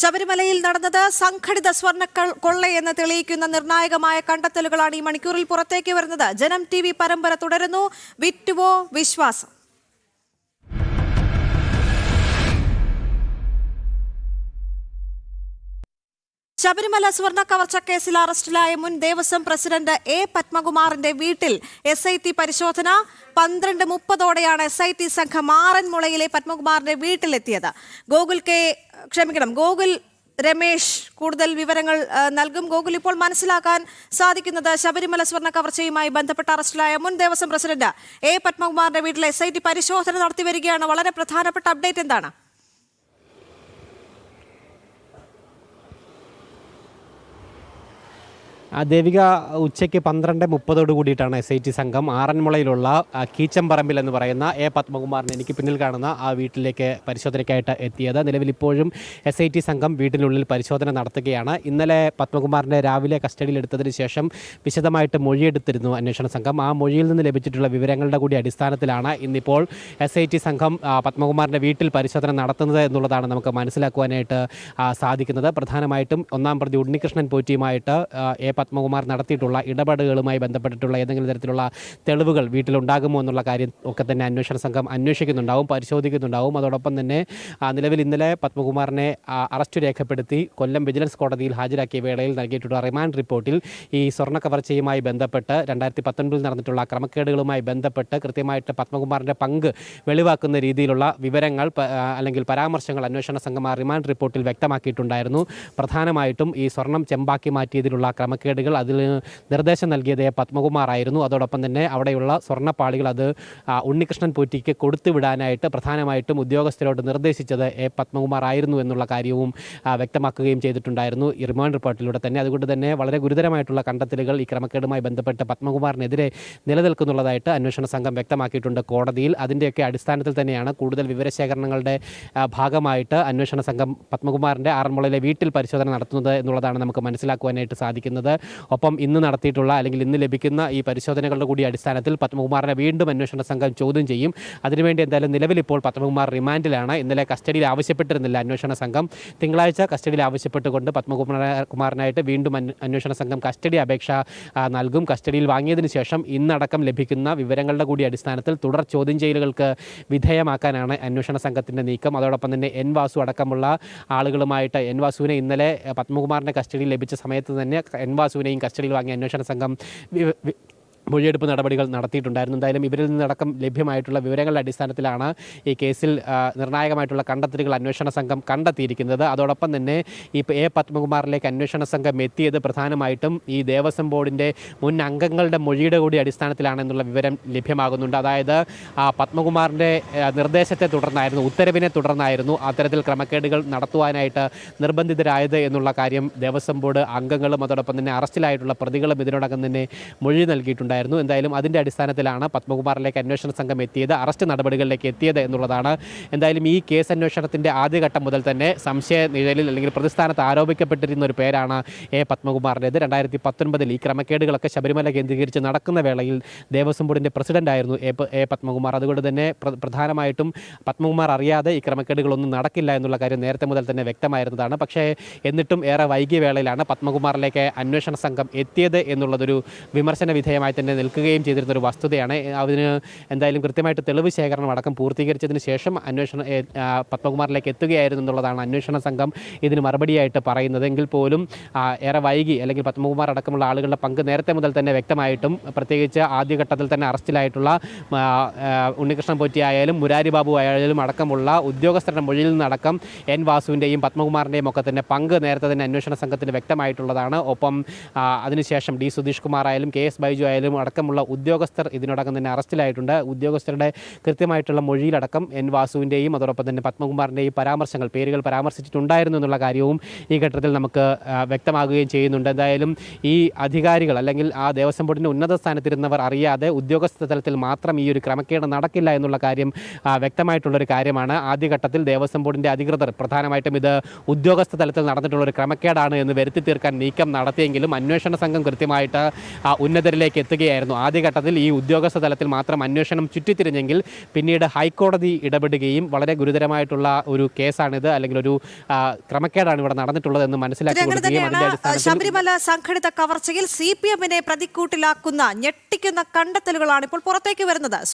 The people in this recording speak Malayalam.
ശബരിമലയിൽ നടന്നത് സംഘടിത സ്വർണ കൊള്ളയെന്ന് തെളിയിക്കുന്ന നിർണായകമായ കണ്ടെത്തലുകളാണ് ഈ മണിക്കൂറിൽ പുറത്തേക്ക് വരുന്നത്. ജനം ടി പരമ്പര തുടരുന്നു. വിറ്റുവോ വിശ്വാസം? ശബരിമല സുവർണ കവർച്ച കേസിൽ അറസ്റ്റിലായ മുൻ ദേവസ്വം പ്രസിഡന്റ് എ പത്മകുമാറിന്റെ വീട്ടിൽ എസ് ഐ ടി പരിശോധന. പന്ത്രണ്ട് മുപ്പതോടെയാണ് എസ് ഐ ടി സംഘം ആറന്മുളയിലെ പത്മകുമാറിന്റെ വീട്ടിലെത്തിയത്. ഗോകുൽ കെ ക്ഷമിക്കണം ഗോകുൽ രമേശ് കൂടുതൽ വിവരങ്ങൾ നൽകും. ഗോകുൽ ഇപ്പോൾ മനസ്സിലാക്കാൻ സാധിക്കുന്നത് ശബരിമല സ്വർണ കവർച്ചയുമായി ബന്ധപ്പെട്ട അറസ്റ്റിലായ മുൻ ദേവസ്വം പ്രസിഡന്റ് എ പത്മകുമാറിന്റെ വീട്ടിൽ എസ് പരിശോധന നടത്തി വരികയാണ്. വളരെ പ്രധാനപ്പെട്ട അപ്ഡേറ്റ് എന്താണ്? ദേവിക ഉച്ചയ്ക്ക് പന്ത്രണ്ട് മുപ്പതോട് കൂടിയിട്ടാണ് എസ് ഐ ടി സംഘം ആറന്മുളയിലുള്ള കീച്ചമ്പറമ്പിൽ എന്ന് പറയുന്ന എ പത്മകുമാറിന് എനിക്ക് പിന്നിൽ കാണുന്ന ആ വീട്ടിലേക്ക് പരിശോധനയ്ക്കായിട്ട് എത്തിയത്. നിലവിൽ ഇപ്പോഴും എസ് ഐ ടി സംഘം വീട്ടിനുള്ളിൽ പരിശോധന നടത്തുകയാണ്. ഇന്നലെ പത്മകുമാറിനെ രാവിലെ കസ്റ്റഡിയിലെടുത്തതിന് ശേഷം വിശദമായിട്ട് മൊഴിയെടുത്തിരുന്നു അന്വേഷണ സംഘം. ആ മൊഴിയിൽ നിന്ന് ലഭിച്ചിട്ടുള്ള വിവരങ്ങളുടെ കൂടി അടിസ്ഥാനത്തിലാണ് ഇന്നിപ്പോൾ എസ് ഐ ടി സംഘം പത്മകുമാറിന്റെ വീട്ടിൽ പരിശോധന നടത്തുന്നത് എന്നുള്ളതാണ് നമുക്ക് മനസ്സിലാക്കുവാനായിട്ട് സാധിക്കുന്നത്. പ്രധാനമായിട്ടും ഒന്നാം പ്രതി ഉണ്ണികൃഷ്ണൻ പോറ്റിയുമായിട്ട് എ പത്മകുമാർ നടത്തിയിട്ടുള്ള ഇടപാടുകളുമായി ബന്ധപ്പെട്ടിട്ടുള്ള ഏതെങ്കിലും തരത്തിലുള്ള തെളിവുകൾ വീട്ടിലുണ്ടാകുമോ എന്നുള്ള കാര്യം ഒക്കെ തന്നെ അന്വേഷണ സംഘം അന്വേഷിക്കുന്നുണ്ടാവും പരിശോധിക്കുന്നുണ്ടാവും. അതോടൊപ്പം തന്നെ നിലവിൽ ഇന്നലെ പത്മകുമാറിനെ അറസ്റ്റ് രേഖപ്പെടുത്തി കൊല്ലം വിജിലൻസ് കോടതിയിൽ ഹാജരാക്കിയ വേളയിൽ നൽകിയിട്ടുള്ള റിമാൻഡ് റിപ്പോർട്ടിൽ ഈ സ്വർണ കവർച്ചയുമായി ബന്ധപ്പെട്ട് രണ്ടായിരത്തി പത്തൊൻപതിൽ നടന്നിട്ടുള്ള ക്രമക്കേടുകളുമായി ബന്ധപ്പെട്ട് കൃത്യമായിട്ട് പത്മകുമാറിന്റെ പങ്ക് വെളിവാക്കുന്ന രീതിയിലുള്ള വിവരങ്ങൾ അല്ലെങ്കിൽ പരാമർശങ്ങൾ അന്വേഷണ സംഘം ആ റിമാൻഡ് റിപ്പോർട്ടിൽ വ്യക്തമാക്കിയിട്ടുണ്ടായിരുന്നു. പ്രധാനമായിട്ടും ഈ സ്വർണം ചെമ്പാക്കി മാറ്റിയതിലുള്ള ക്രമക്കേടുകൾ അതിൽ നിർദ്ദേശം നൽകിയത് പത്മകുമാർ ആയിരുന്നു അതോടൊപ്പം തന്നെ അവിടെയുള്ള സ്വർണപ്പാളികൾ അത് ഉണ്ണികൃഷ്ണൻ പോറ്റിക്ക് കൊടുത്തുവിടാനായിട്ട് പ്രധാനമായിട്ടും ഉദ്യോഗസ്ഥരോട് നിർദ്ദേശിച്ചത് എ പത്മകുമാർ ആയിരുന്നു എന്നുള്ള കാര്യവും വ്യക്തമാക്കുകയും ചെയ്തിട്ടുണ്ടായിരുന്നു ഈ റിമാൻഡ് റിപ്പോർട്ടിലൂടെ തന്നെ. അതുകൊണ്ട് തന്നെ വളരെ ഗുരുതരമായിട്ടുള്ള കണ്ടെത്തലുകൾ ഈ ക്രമക്കേടുമായി ബന്ധപ്പെട്ട് പത്മകുമാറിനെതിരെ നിലനിൽക്കുന്നുള്ളതായിട്ട് അന്വേഷണ സംഘം വ്യക്തമാക്കിയിട്ടുണ്ട് കോടതിയിൽ. അതിന്റെയൊക്കെ അടിസ്ഥാനത്തിൽ തന്നെയാണ് കൂടുതൽ വിവരശേഖരണങ്ങളുടെ ഭാഗമായിട്ട് അന്വേഷണ സംഘം പത്മകുമാറിന്റെ ആറന്മുളയിലെ വീട്ടിൽ പരിശോധന നടത്തുന്നത് എന്നുള്ളതാണ് നമുക്ക് മനസ്സിലാക്കുവാനായിട്ട് സാധിക്കുന്നത്. ഒപ്പം ഇന്ന് നടത്തിയിട്ടുള്ള അല്ലെങ്കിൽ ഇന്ന് ലഭിക്കുന്ന ഈ പരിശോധനകളുടെ കൂടി അടിസ്ഥാനത്തിൽ പത്മകുമാറിനെ വീണ്ടും അന്വേഷണ സംഘം ചോദ്യം ചെയ്യും. അതിനുവേണ്ടി എന്തായാലും നിലവിൽ ഇപ്പോൾ പത്മകുമാർ റിമാൻഡിലാണ്. ഇന്നലെ കസ്റ്റഡിയിൽ ആവശ്യപ്പെട്ടിരുന്നില്ല അന്വേഷണ സംഘം. തിങ്കളാഴ്ച കസ്റ്റഡിയിൽ ആവശ്യപ്പെട്ടുകൊണ്ട് പത്മകുമാറിനായിട്ട് കുമാറിനായിട്ട് വീണ്ടും അന്വേഷണ സംഘം കസ്റ്റഡി അപേക്ഷ നൽകും. കസ്റ്റഡിയിൽ വാങ്ങിയതിന് ശേഷം ഇന്നടക്കം ലഭിക്കുന്ന വിവരങ്ങളുടെ കൂടി അടിസ്ഥാനത്തിൽ തുടർ ചോദ്യം ചെയ്യലുകൾക്ക് വിധേയമാക്കാനാണ് അന്വേഷണ സംഘത്തിന്റെ നീക്കം. അതോടൊപ്പം തന്നെ എൻ വാസു അടക്കമുള്ള ആളുകളുമായിട്ട് എൻ വാസുവിനെ ഇന്നലെ പത്മകുമാറിന്റെ കസ്റ്റഡിയിൽ ലഭിച്ച സമയത്ത് തന്നെ എൻ വാസുവിനെയും കസ്റ്റഡിയിൽ വാങ്ങിയ അന്വേഷണ സംഘം മൊഴിയെടുപ്പ് നടപടികൾ നടത്തിയിട്ടുണ്ടായിരുന്നു. എന്തായാലും ഇവരിൽ നിന്നടക്കം ലഭ്യമായിട്ടുള്ള വിവരങ്ങളുടെ അടിസ്ഥാനത്തിലാണ് ഈ കേസിൽ നിർണായകമായിട്ടുള്ള കണ്ടെത്തലുകൾ അന്വേഷണ സംഘം കണ്ടെത്തിയിരിക്കുന്നത്. അതോടൊപ്പം തന്നെ ഈ എ പത്മകുമാറിലേക്ക് അന്വേഷണ സംഘം എത്തിയത് പ്രധാനമായിട്ടും ഈ ദേവസ്വം ബോർഡിന്റെ മുൻ അംഗങ്ങളുടെ മൊഴിയുടെ കൂടി അടിസ്ഥാനത്തിലാണെന്നുള്ള വിവരം ലഭ്യമാകുന്നുണ്ട്. അതായത് പത്മകുമാറിന്റെ നിർദ്ദേശത്തെ തുടർന്നായിരുന്നു ഉത്തരവിനെ തുടർന്നായിരുന്നു അത്തരത്തിൽ ക്രമക്കേടുകൾ നടത്തുവാനായിട്ട് നിർബന്ധിതരായത് എന്നുള്ള കാര്യം ദേവസ്വം ബോർഡ് അംഗങ്ങളും അതോടൊപ്പം തന്നെ അറസ്റ്റിലായിട്ടുള്ള പ്രതികളും ഇതിനോടകം തന്നെ മൊഴി നൽകിയിട്ടുണ്ടായിരുന്നു. എന്തായാലും അതിന്റെ അടിസ്ഥാനത്തിലാണ് പത്മകുമാറിലേക്ക് അന്വേഷണ സംഘം എത്തിയത് അറസ്റ്റ് നടപടികളിലേക്ക് എത്തിയത് എന്നുള്ളതാണ്. എന്തായാലും ഈ കേസ് അന്വേഷണത്തിന്റെ ആദ്യഘട്ടം മുതൽ തന്നെ സംശയ നിഴലിൽ അല്ലെങ്കിൽ പ്രതിസ്ഥാനത്ത് ആരോപിക്കപ്പെട്ടിരുന്ന ഒരു പേരാണ് എ പത്മകുമാറിന്റേത്. രണ്ടായിരത്തി പത്തൊൻപതിൽ ഈ ക്രമക്കേടുകളൊക്കെ ശബരിമല കേന്ദ്രീകരിച്ച് നടക്കുന്ന വേളയിൽ ദേവസ്വം ബോർഡിന്റെ പ്രസിഡന്റായിരുന്നു എ എ പത്മകുമാർ. അതുകൊണ്ട് തന്നെ പ്രധാനമായിട്ടും പത്മകുമാർ അറിയാതെ ഈ ക്രമക്കേടുകളൊന്നും നടക്കില്ല എന്നുള്ള കാര്യം നേരത്തെ മുതൽ തന്നെ വ്യക്തമായിരുന്നതാണ്. പക്ഷേ എന്നിട്ടും ഏറെ വൈകിയ വേളയിലാണ് പത്മകുമാറിലേക്ക് അന്വേഷണ സംഘം എത്തിയത് എന്നുള്ളതൊരു വിമർശന വിധേയമായി തന്നെ നിൽക്കുകയും ചെയ്തിരുന്ന ഒരു വസ്തുതയാണ്. അതിന് എന്തായാലും കൃത്യമായിട്ട് തെളിവ് ശേഖരണം അടക്കം പൂർത്തീകരിച്ചതിന് ശേഷം അന്വേഷണ പത്മകുമാറിലേക്ക് എത്തുകയായിരുന്നു എന്നുള്ളതാണ് അന്വേഷണ സംഘം ഇതിന് മറുപടിയായിട്ട് പറയുന്നത്. എങ്കിൽ പോലും ഏറെ വൈകി അല്ലെങ്കിൽ പത്മകുമാർ അടക്കമുള്ള ആളുകളുടെ പങ്ക് നേരത്തെ മുതൽ തന്നെ വ്യക്തമായിട്ടും പ്രത്യേകിച്ച് ആദ്യഘട്ടത്തിൽ തന്നെ അറസ്റ്റിലായിട്ടുള്ള ഉണ്ണികൃഷ്ണൻ പോറ്റി ആയാലും മുരാരി ബാബു ആയാലും അടക്കമുള്ള ഉദ്യോഗസ്ഥരുടെ മൊഴിയിൽ നിന്നടക്കം എൻ വാസുവിന്റെയും പത്മകുമാറിന്റെയും ഒക്കെ തന്നെ പങ്ക് നേരത്തെ തന്നെ അന്വേഷണ സംഘത്തിന് വ്യക്തമായിട്ടുള്ളതാണ്. ഒപ്പം അതിനുശേഷം ഡി സുധീഷ് കുമാർ ആയാലും കെ എസ് ബൈജു ആയാലും അടക്കമുള്ള ഉദ്യോഗസ്ഥർ ഇതിനോടകം തന്നെ അറസ്റ്റിലായിട്ടുണ്ട്. ഉദ്യോഗസ്ഥരുടെ കൃത്യമായിട്ടുള്ള മൊഴിയിലടക്കം എൻ വാസുവിന്റെയും അതോടൊപ്പം തന്നെ പത്മകുമാറിന്റെയും പരാമർശങ്ങൾ പേരുകൾ പരാമർശിച്ചിട്ടുണ്ടായിരുന്നു എന്നുള്ള കാര്യവും ഈ ഘട്ടത്തിൽ നമുക്ക് വ്യക്തമാകുകയും ചെയ്യുന്നുണ്ട്. എന്തായാലും ഈ അധികാരികൾ അല്ലെങ്കിൽ ആ ദേവസ്വം ബോർഡിന്റെ ഉന്നത സ്ഥാനത്തിരുന്നവർ അറിയാതെ ഉദ്യോഗസ്ഥ തലത്തിൽ മാത്രം ഈ ഒരു ക്രമക്കേട് നടക്കില്ല എന്നുള്ള കാര്യം വ്യക്തമായിട്ടുള്ളൊരു കാര്യമാണ്. ആദ്യഘട്ടത്തിൽ ദേവസ്വം ബോർഡിന്റെ അധികൃതർ പ്രധാനമായിട്ടും ഇത് ഉദ്യോഗസ്ഥ തലത്തിൽ നടന്നിട്ടുള്ളൊരു ക്രമക്കേടാണ് എന്ന് വരുത്തി തീർക്കാൻ നീക്കം നടത്തിയെങ്കിലും അന്വേഷണ സംഘം കൃത്യമായിട്ട് ഉന്നതരിലേക്ക് എത്തുകയും ഇടപെടുകയായിരുന്നു ആദ്യഘട്ടത്തിൽ ഈ ഉദ്യോഗസ്ഥ തലത്തിൽ മാത്രം അന്വേഷണം ചുറ്റിത്തിരിഞ്ഞെങ്കിൽ പിന്നീട് ഹൈക്കോടതി ഇടപെടുകയും വളരെ ഗുരുതരമായിട്ടുള്ള ഒരു കേസാണിത്. അല്ലെങ്കിൽ ഒരു ക്രമക്കേടാണ് ഇവിടെ നടന്നിട്ടുള്ളത് എന്ന് മനസ്സിലാക്കി ശബരിമല സംഘടിത കവർച്ചയിൽ സി പി എമ്മിനെ പ്രതിക്കൂട്ടിലാക്കുന്ന ഞെട്ടിക്കുന്ന കണ്ടെത്തലുകളാണ് ഇപ്പോൾ പുറത്തേക്ക് വരുന്നത്.